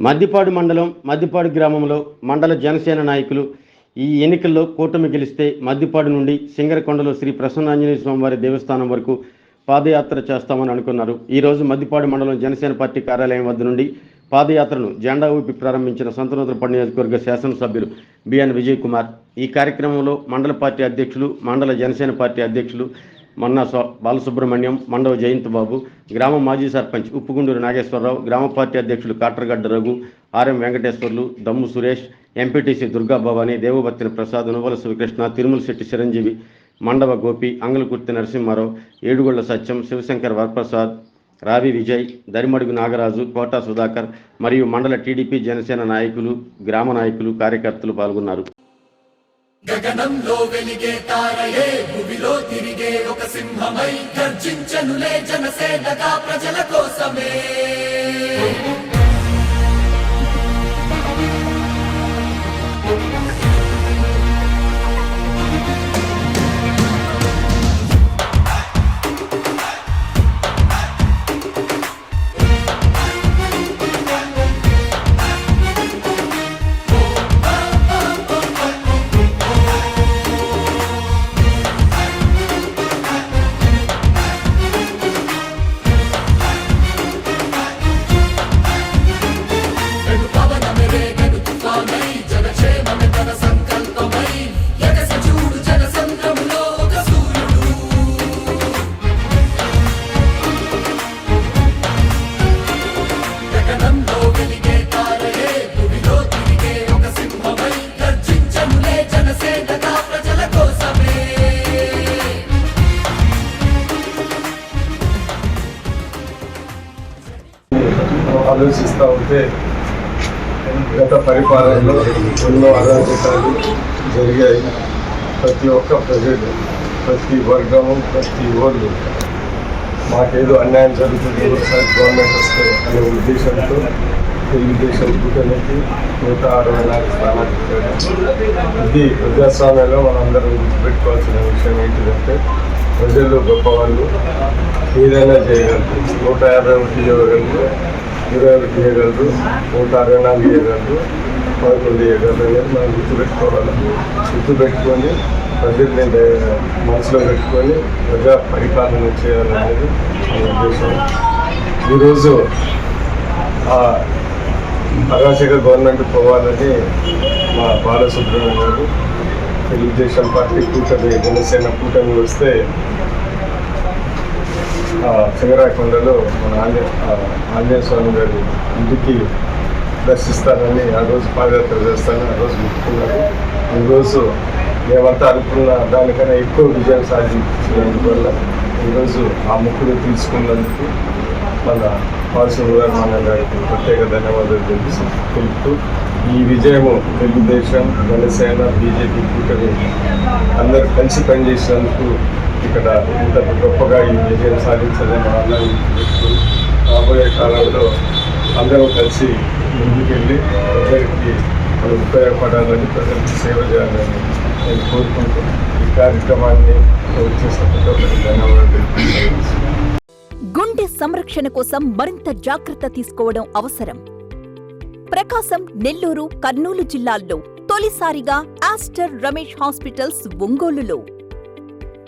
మద్దిపాడు మండలం మద్దిపాడు గ్రామంలో మండల జనసేన నాయకులు ఈ ఎన్నికల్లో కూటమి గెలిస్తే మద్దిపాడు నుండి సింగరకొండలో శ్రీ ప్రసన్నాంజనేయ స్వామివారి దేవస్థానం వరకు పాదయాత్ర చేస్తామని అనుకున్నారు. ఈరోజు మద్దిపాడు మండలం జనసేన పార్టీ కార్యాలయం వద్ద నుండి పాదయాత్రను జెండా ఊపి ప్రారంభించిన సంతనోత్తరపడి నియోజకవర్గ శాసనసభ్యులు బిఎన్ విజయ్ కుమార్. ఈ కార్యక్రమంలో మండల పార్టీ అధ్యక్షులు మండల జనసేన పార్టీ అధ్యక్షులు మన్నా బాలసుబ్రహ్మణ్యం మండవ జయంత్ బాబు గ్రామ మాజీ సర్పంచ్ ఉప్పుగుండూరు నాగేశ్వరరావు గ్రామ పార్టీ అధ్యక్షులు కాట్రగడ్డ రఘు ఆర్ఎం వెంకటేశ్వర్లు దమ్ము సురేష్ ఎంపీటీసీ దుర్గా భవాని దేవభత్తిన ప్రసాద్ నువ్వల శివకృష్ణ తిరుమల శెట్టి చిరంజీవి మండవ గోపి అంగలకుర్తి నరసింహారావు ఏడుగొళ్ళ సత్యం శివశంకర్ వరప్రసాద్ రావి విజయ్ దరిమడుగు నాగరాజు కోటా సుధాకర్ మరియు మండల టీడీపీ జనసేన నాయకులు గ్రామ నాయకులు కార్యకర్తలు పాల్గొన్నారు. గగనంలో వెలిగే తారయే భూమిలో తిరిగే ఒక సింహమై గర్జించనులే జనసేనగా ప్రజల కోసమే. ఆలోచిస్తూ ఉంటే గత పరిపాలనలో ఎన్నో అరాజకాలు జరిగాయి. ప్రతి ఒక్క ప్రజలు ప్రతి వర్గము ప్రతి ఓళ్ళు మాకేదో అన్యాయం జరుగుతుంది ఒకసారి గవర్నమెంట్ వస్తే అనే ఉద్దేశంతో తెలుగుదేశం కూటమికి నూట అరవై నాలుగు స్థానాలు ఇది ప్రజాస్వామ్యంలో మనందరం గుర్తుపెట్టుకోవాల్సిన విషయం ఏంటిదంటే ప్రజలు గొప్పవాళ్ళు ఏదైనా చేయగలరు. నూట యాభై ఒకటి ఇవ్వగలరు ఇరవై ఒకటి చేయగలరు నూట అరవై నాలుగు చేయగలరు పదకొండు చేయగలరు అనేది మనం గుర్తుపెట్టుకోవాలి గుర్తుపెట్టుకొని ప్రజల్ని మనసులో పెట్టుకొని ప్రజా పరిపాలన చేయాలనేది మన ఉద్దేశం. ఈరోజు ఆ అరాచక గవర్నమెంట్ పోవాలని మా బాలసుబ్రహ్మణ్యం గారు తెలుగుదేశం పార్టీ కూటమి జనసేన కూటమి వస్తే ఆ, మన ఆంజనే ఆంజనేయ స్వామి గారి ఇంటికి దర్శిస్తానని ఆ రోజు పాదయాత్ర చేస్తానని ఆ రోజు ముట్టుకున్నారు ఈరోజు మేమంతా అనుకున్న దానికన్నా ఎక్కువ విజయం సాధించినందువల్ల ఈరోజు ఆ ముక్కుడు తీసుకున్నందుకు మన పాలసుబ్రహ్మణ్య గారికి ప్రత్యేక ధన్యవాదాలు తెలుసు తెలుపుతూ ఈ విజయము తెలుగుదేశం జనసేన బీజేపీ కూటమి అందరూ కలిసి పనిచేసినందుకు ఇక్కడ ఇంత గొప్పగా ఈ విజయం సాధించాలని అందరం రాబోయే కాలంలో అందరం కలిసి ముందుకెళ్ళి ప్రజలకి మనం ఉపయోగపడాలని ప్రజలకు సేవ చేయాలని నేను కోరుకుంటున్నాను ఈ కార్యక్రమాన్ని వచ్చేసిన ప్రతి గుండె సంరక్షణ కోసం మరింత జాగ్రత్త తీసుకోవడం అవసరం. ప్రకాశం నెల్లూరు కర్నూలు జిల్లాల్లో తొలిసారిగా ఆస్టర్ రమేష్ హాస్పిటల్స్ ఒంగోలులో.